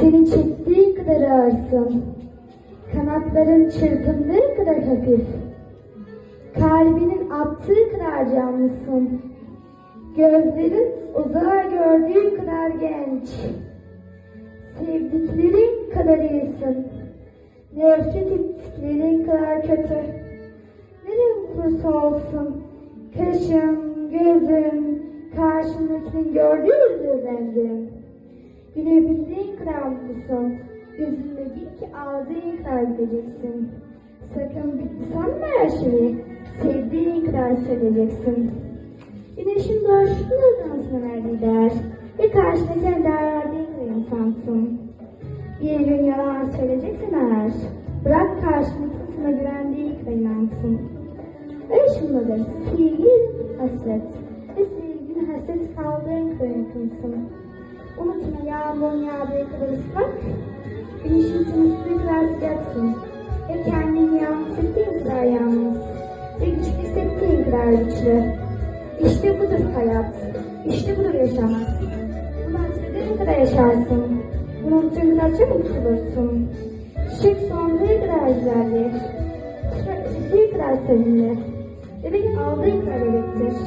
Seni çektiği kadar ağırsın. Kanatların çırpındığı kadar hafif. Kalbinin attığı kadar canlısın. Gözlerin uzağa gördüğü kadar genç. Sevdiklerin kadar iyisin. Nefret ettiklerin kadar kötü. Ne renk olursa olsun. Kaşın, gözün, karşındakinin gördüğü rengin. Gülebildiğin mutlusun. Yüzünde bil ki ağladığın kadar güleceksin. Sakın sanma her şeyi. Sevdiğin kadar seveceksin. Güneşin doğuşundan sana gider. Ve karşındakine değer verdiğin bir insansın. Bir gün yalan söyleyeceksen eğer, bırak karşındaki sana güvendiği kadar inansın. Öyle şundadır, sevgi, hasret. Ve sevginin hasret kaldığın kadar yakınsın. Unutma yağmurun yağdığı kadar ıslak, güneşin sınıfını kadar sıcaksın. Ve kendini yalnız hissettiğin kadar yalnız. Ve güçlü hissettiğin kadar güçlü. İşte budur hayat. İşte budur yaşamak. Bunu hissettiğin kadar yaşarsın. Bunu unuttuğun kadar çabuk tutulursun. Şık sonduğu kadar güzeldir. Şıklığı kadar sevimli. Bebek aldığı kadar bebektir.